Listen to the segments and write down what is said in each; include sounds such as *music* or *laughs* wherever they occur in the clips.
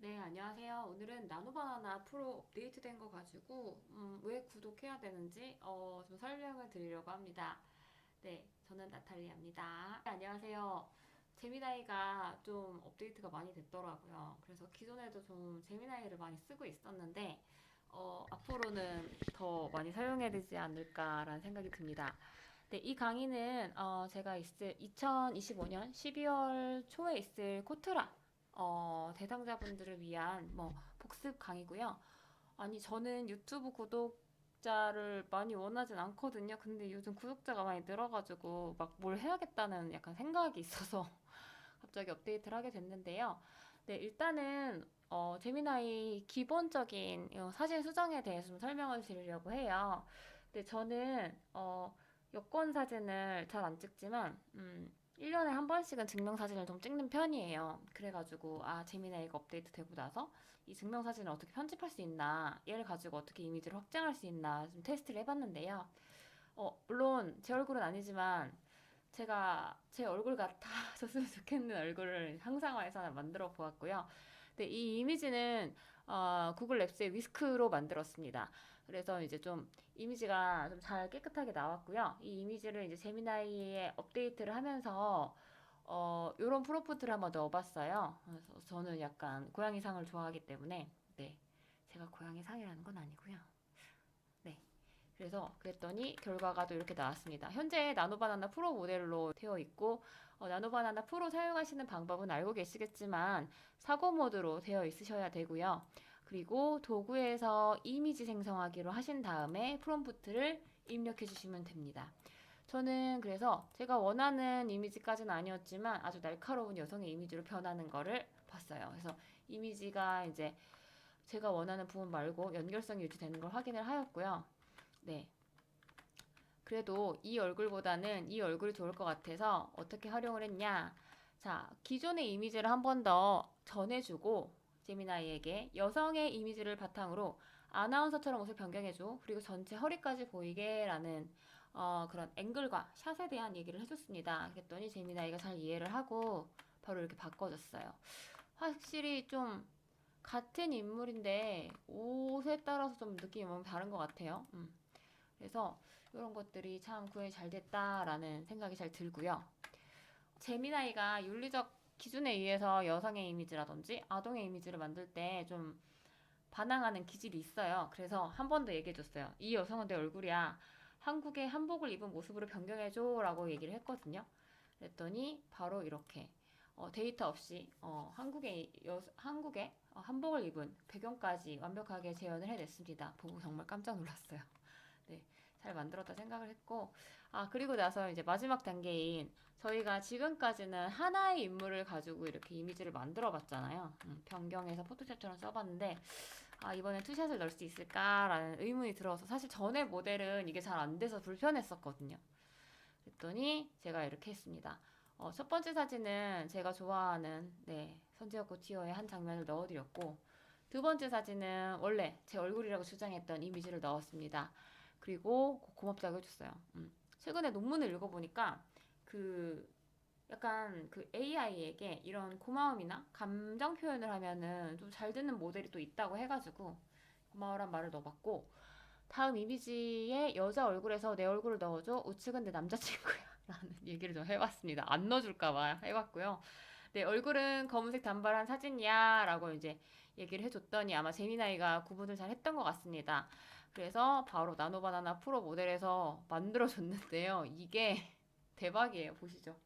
네, 안녕하세요. 오늘은 나노바나나 프로 업데이트된 거 가지고 음, 왜 구독해야 되는지 어, 좀 설명을 드리려고 합니다. 네, 저는 나탈리아입니다. 네, 안녕하세요. 제미나이가 좀 업데이트가 많이 됐더라고요. 그래서 기존에도 좀 제미나이를 많이 쓰고 있었는데 어, 앞으로는 더 많이 사용해야 되지 않을까라는 생각이 듭니다. 네, 이 강의는 어, 제가 있을 2025년 12월 초에 있을 코트라 어, 대상자분들을 위한 뭐 복습 강의고요. 아니 저는 유튜브 구독자를 많이 원하진 않거든요. 근데 요즘 구독자가 많이 늘어가지고 막 뭘 해야겠다는 약간 생각이 있어서 *laughs* 갑자기 업데이트를 하게 됐는데요. 네, 일단은 어, 재미나이 기본적인 어, 사진 수정에 대해서 좀 설명을 드리려고 해요. 근데 저는 어, 여권 사진을 잘 안 찍지만 음, 1년에 한 번씩은 증명사진을 좀 찍는 편이에요. 그래가지고, 아, 재미나 이거 업데이트 되고 나서 이 증명사진을 어떻게 편집할 수 있나, 얘를 가지고 어떻게 이미지를 확장할 수 있나 좀 테스트를 해봤는데요. 어, 물론 제 얼굴은 아니지만 제가 제 얼굴 같아졌으면 좋겠는 얼굴을 *laughs* 상상화해서 하나 만들어 보았고요. 네, 이 이미지는 어, 구글 랩스의 위스크로 만들었습니다. 그래서 이제 좀 이미지가 좀 잘 깨끗하게 나왔고요. 이 이미지를 이제 제미나이에 업데이트를 하면서 어, 요런 프롬프트를 한번 넣어봤어요. 그래서 저는 약간 고양이 상을 좋아하기 때문에 네, 제가 고양이 상이라는 건 아니고요. 네. 그래서 그랬더니 결과가 또 이렇게 나왔습니다. 현재 나노바나나 프로 모델로 되어 있고 어, 나노바나나 프로 사용하시는 방법은 알고 계시겠지만 사고 모드로 되어 있으셔야 되고요. 그리고 도구에서 이미지 생성하기로 하신 다음에 프롬프트를 입력해 주시면 됩니다. 저는 그래서 제가 원하는 이미지까지는 아니었지만 아주 날카로운 여성의 이미지로 변하는 거를 봤어요. 그래서 이미지가 이제 제가 원하는 부분 말고 연결성이 유지되는 걸 확인을 하였고요. 네. 그래도 이 얼굴보다는 이 얼굴이 좋을 것 같아서 어떻게 활용을 했냐. 자, 기존의 이미지를 한 번 더 전해주고, 제미나이에게 여성의 이미지를 바탕으로 아나운서처럼 옷을 변경해줘. 그리고 전체 허리까지 보이게 라는 어, 그런 앵글과 샷에 대한 얘기를 해줬습니다. 그랬더니 제미나이가 잘 이해를 하고 바로 이렇게 바꿔줬어요. 확실히 좀 같은 인물인데 옷에 따라서 좀 느낌이 너무 다른 것 같아요. 음. 그래서 이런 것들이 참 구현이 잘 됐다라는 생각이 잘 들고요. 제미나이가 윤리적 기준에 의해서 여성의 이미지라든지 아동의 이미지를 만들 때 좀 반항하는 기질이 있어요. 그래서 한 번 더 얘기해줬어요. 이 여성은 내 얼굴이야. 한국의 한복을 입은 모습으로 변경해줘 라고 얘기를 했거든요. 그랬더니 바로 이렇게 어, 데이터 없이 어, 한국의 여, 한국의 어, 한복을 입은 배경까지 완벽하게 재현을 해냈습니다. 보고 정말 깜짝 놀랐어요. 네, 잘 만들었다 생각을 했고, 아, 그리고 나서 이제 마지막 단계인 저희가 지금까지는 하나의 인물을 가지고 이렇게 이미지를 만들어 봤잖아요. 음, 변경해서 포토샵처럼 써봤는데, 아, 이번엔 투샷을 넣을 수 있을까라는 의문이 들어서 사실 전에 모델은 이게 잘 안 돼서 불편했었거든요. 그랬더니 제가 이렇게 했습니다. 어, 첫 번째 사진은 제가 좋아하는, 네, 선지혁 고티어의 한 장면을 넣어드렸고, 두 번째 사진은 원래 제 얼굴이라고 주장했던 이미지를 넣었습니다. 그리고 고- 고맙다고 해줬어요. 음. 최근에 논문을 읽어보니까 그 약간 그 AI에게 이런 고마움이나 감정 표현을 하면은 좀 잘 듣는 모델이 또 있다고 해가지고 고마워란 말을 넣어봤고 다음 이미지에 여자 얼굴에서 내 얼굴을 넣어줘 우측은 내 남자친구야 *laughs* 라는 얘기를 좀 해봤습니다. 안 넣어줄까봐 해봤고요. 내 얼굴은 검은색 단발한 사진이야 라고 이제 얘기를 해줬더니 아마 제미나이가 구분을 잘 했던 것 같습니다. 그래서 바로 나노바나나 프로 모델에서 만들어줬는데요. 이게 *laughs* 대박이에요. 보시죠.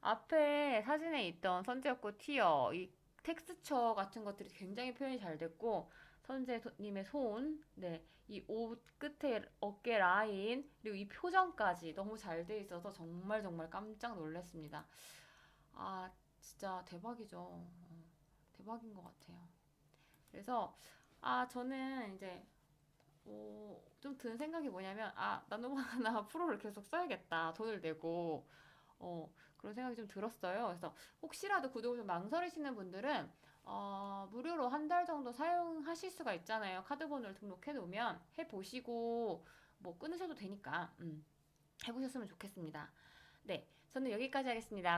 앞에 사진에 있던 선재였고 티어, 이 텍스처 같은 것들이 굉장히 표현이 잘 됐고, 선재님의 손, 네, 이 옷 끝에 어깨 라인, 그리고 이 표정까지 너무 잘 돼 있어서 정말 정말 깜짝 놀랐습니다. 아, 진짜 대박이죠. 어, 대박인 것 같아요. 그래서, 아, 저는 이제 어, 좀 드는 생각이 뭐냐면, 아, 나노바나나 *laughs* 프로를 계속 써야겠다. 돈을 내고. 어, 그런 생각이 좀 들었어요. 그래서 혹시라도 구독을 좀 망설이시는 분들은, 어, 무료로 한 달 정도 사용하실 수가 있잖아요. 카드번호를 등록해 놓으면 해 보시고, 뭐 끊으셔도 되니까, 음, 해 보셨으면 좋겠습니다. 네, 저는 여기까지 하겠습니다.